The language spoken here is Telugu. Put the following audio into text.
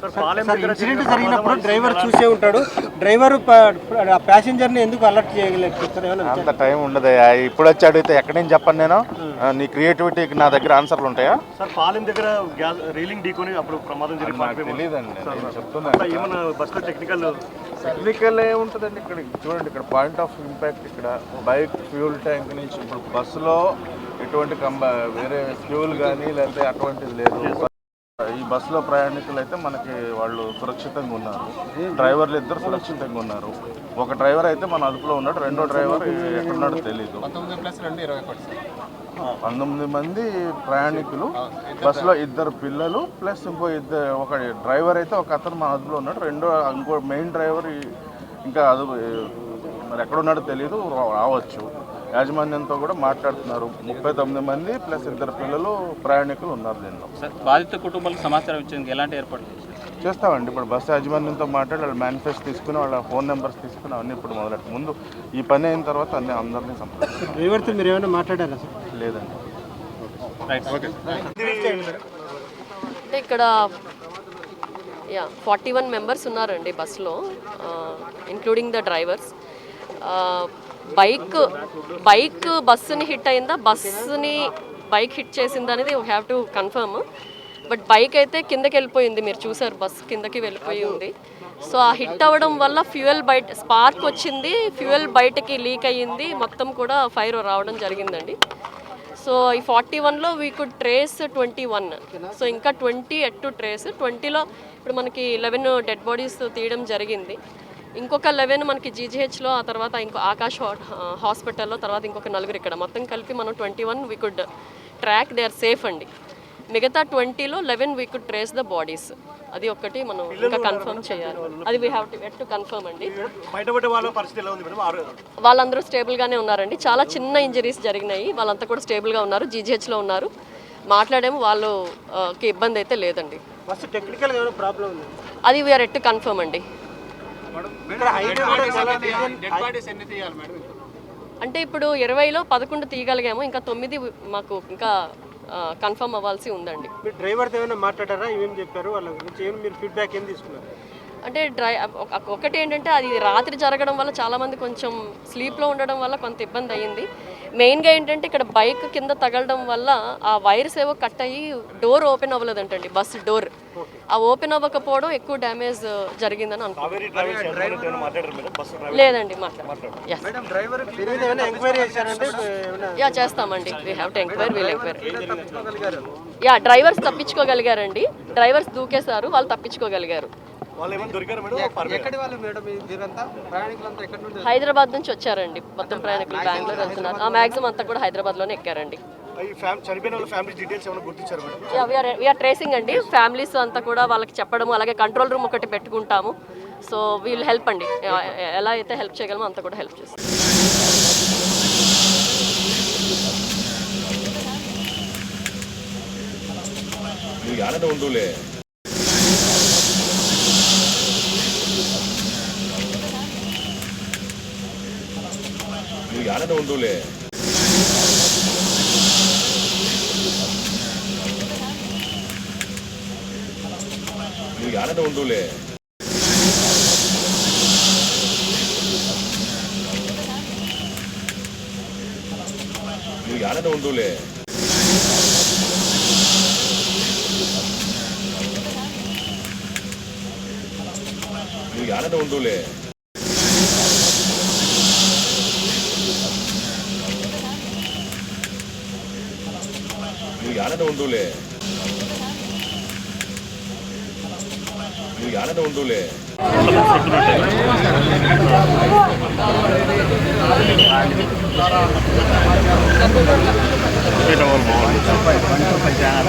సార్ ఇన్సిడెంట్ జరిగినప్పుడు డ్రైవర్ చూసే ఉంటాడు. డ్రైవర్ ప్యాసింజర్ని ఎందుకు అలర్ట్ ఏమైనా అంత టైం ఉండదు ఇప్పుడు వచ్చి అడిగితే ఎక్కడి నుంచి చెప్పను నేను? నీ క్రియేటివిటీకి నా దగ్గర ఆన్సర్లు ఉంటాయా? సార్ పాలెం దగ్గర గ్యాస్ రీలింగ్ ఢీకొని అప్పుడు ప్రమాదం జరిగి నాకు తెలియదండి నేను చెప్తున్నా అట్లా ఏమన్నా బస్సులో టెక్నికల్ టెక్నికల్ ఏముంటుందండి ఇక్కడ. చూడండి ఇక్కడ పాయింట్ ఆఫ్ ఇంపాక్ట్ ఇక్కడ. బైక్ ఫ్యూల్ ట్యాంక్ నుంచి ఇప్పుడు బస్సులో ఎటువంటి కంబ వేరే ఫ్యూల్ కానీ లేకపోతే అటువంటిది లేదు. బస్సులో ప్రయాణికులు అయితే మనకి వాళ్ళు సురక్షితంగా ఉన్నారు. డ్రైవర్లు ఇద్దరు సురక్షితంగా ఉన్నారు. ఒక డ్రైవర్ అయితే మన అదుపులో ఉన్నాడు. రెండో డ్రైవర్ ఎక్కడున్నాడో తెలియదు పంతొమ్మిది మంది ప్రయాణికులు బస్సులో ఇద్దరు పిల్లలు ప్లస్ ఇంకో ఇద్దరు ఒక డ్రైవర్ అయితే ఒక అతను మన అదుపులో ఉన్నాడు. రెండో ఇంకో మెయిన్ డ్రైవర్ ఇంకా అదుపు మరి ఎక్కడ ఉన్నాడో తెలియదు రావచ్చు. యాజమాన్యంతో కూడా మాట్లాడుతున్నారు. ముప్పై తొమ్మిది మంది ప్లస్ ఇద్దరు పిల్లలు ప్రయాణికులు ఉన్నారు దీనిలో. సార్ బాధిత కుటుంబాలకు సమాచారం ఇచ్చేందుకు ఎలాంటి ఏర్పాటు చేశారు? చేస్తామండి. ఇప్పుడు బస్సు యాజమాన్యంతో మాట్లాడి వాళ్ళ మేనిఫెస్టో తీసుకుని వాళ్ళ ఫోన్ నెంబర్స్ తీసుకుని అవన్నీ ఇప్పుడు మొదలెట్టు. ముందు ఈ పని అయిన తర్వాత అన్ని అందరినీ సంప్రదిస్తాం. డ్రైవర్తో మీరు ఏమైనా మాట్లాడారా సార్? లేదండి. అంటే ఇక్కడ యా ఫార్టీ వన్ మెంబర్స్ ఉన్నారండి బస్సులో including the drivers bike bike బస్సుని hit అయిందా? బస్సుని బైక్ హిట్ చేసిందా అనేది have to confirm but bike అయితే కిందకి వెళ్ళిపోయింది. మీరు చూసారు బస్సు కిందకి వెళ్ళిపోయి ఉంది. సో ఆ హిట్ అవ్వడం వల్ల ఫ్యూయల్ బయట స్పార్క్ వచ్చింది. ఫ్యూయల్ బయటకి లీక్ అయ్యింది. మొత్తం కూడా ఫైర్ రావడం జరిగిందండి. సో ఈ ఫార్టీ వన్లో we could trace twenty one so ఇంకా ట్వంటీ ఎట్ టు ట్రేస్ ట్వంటీలో ఇప్పుడు మనకి లెవెన్ డెడ్ బాడీస్ తీయడం జరిగింది. ఇంకొక లెవెన్ మనకి జీజీహెచ్లో ఆ తర్వాత ఇంకో ఆకాష్ హాస్పిటల్లో తర్వాత ఇంకొక నలుగురు ఇక్కడ. మొత్తం కలిపి మనం twenty one we could track they are safe అండి. మిగతా ట్వంటీలో eleven we could trace the bodies అది ఒక్కటి మనం ఇంకా కన్ఫర్మ్ చేయాలి. అది we have to yet to confirm అండి. వాళ్ళందరూ స్టేబుల్గానే ఉన్నారండి. చాలా చిన్న ఇంజరీస్ జరిగినాయి. వాళ్ళంతా కూడా స్టేబుల్గా ఉన్నారు జీజీహెచ్లో ఉన్నారు. మాట్లాడాము వాళ్ళు ఆ, కి ఇబ్బంది అయితే లేదండి. అది వీఆర్ ఎట్ కన్ఫర్మ్ అండి ఇక్కడ హైవే కూడా చాలా అంటే ఇప్పుడు ఇరవైలో పదకొండు తీయగలిగాము ఇంకా తొమ్మిది మాకు ఇంకా కన్ఫర్మ్ అవ్వాల్సి ఉందండి. మీరు డ్రైవర్తో ఏమైనా మాట్లాడారా? ఏమేమి చెప్పారు? వాళ్ళ గురించి ఏమి మీరు ఫీడ్బ్యాక్ ఏం తీసుకున్నారు? అంటే డ్రై ఒక- ఒకటి ఏంటంటే అది రాత్రి జరగడం వల్ల చాలామంది కొంచెం స్లీప్లో ఉండడం వల్ల కొంత ఇబ్బంది అయ్యింది. మెయిన్గా ఏంటంటే ఇక్కడ బైక్ కింద తగలడం వల్ల ఆ వైర్స్ ఏవో కట్ అయ్యి డోర్ ఓపెన్ అవ్వలేదంటండి బస్సు డోర్. ఆ ఓపెన్ అవ్వకపోవడం ఎక్కువ డ్యామేజ్ జరిగిందని అనుకుంటున్నాను. మాట్లాడారు లేదండి మాట్లాడు Yes. మీరు మీద ఏమైనా ఎంక్వైరీ చేశారంటే ఏమైనా యా చేస్తామండి. We have to enquiry we'll enquiry yeah drivers తప్పించుకోగలిగారండి. Drivers దూకేశారు వాళ్ళు తప్పించుకోగలిగారు. వాళ్ళు వాళ్ళు హైదరాబాద్ నుంచి వచ్చారండి. మొత్తం ప్రయాణికులు బెంగళూరు వెళ్తున్నారు. ఆ మ్యాక్సిమం అంతా కూడా ఎక్కారండి. వాళ్ళ గుర్తించారు మేడం? యా వీఆర్ ట్రేసింగ్ అండి. ఫ్యామిలీస్ అంతా కూడా వాళ్ళకి చెప్పడము అలాగే కంట్రోల్ రూమ్ ఒకటి పెట్టుకుంటాము. సో వీల్ హెల్ప్ అండి. ఎలా అయితే హెల్ప్ చేయగలమో అంత కూడా హెల్ప్ చేస్తాం. నువ్వు యానద ఉండులే. నువ్వు యానద ఉండులే. నువ్వు యానద ఉండులే. నువ్వు యానద ఉండులే. ನೀವು ಯಾರದ ಉಂಡೂಲೆ ನೀವು ಯಾರದ ಉಂಡೂಲೆ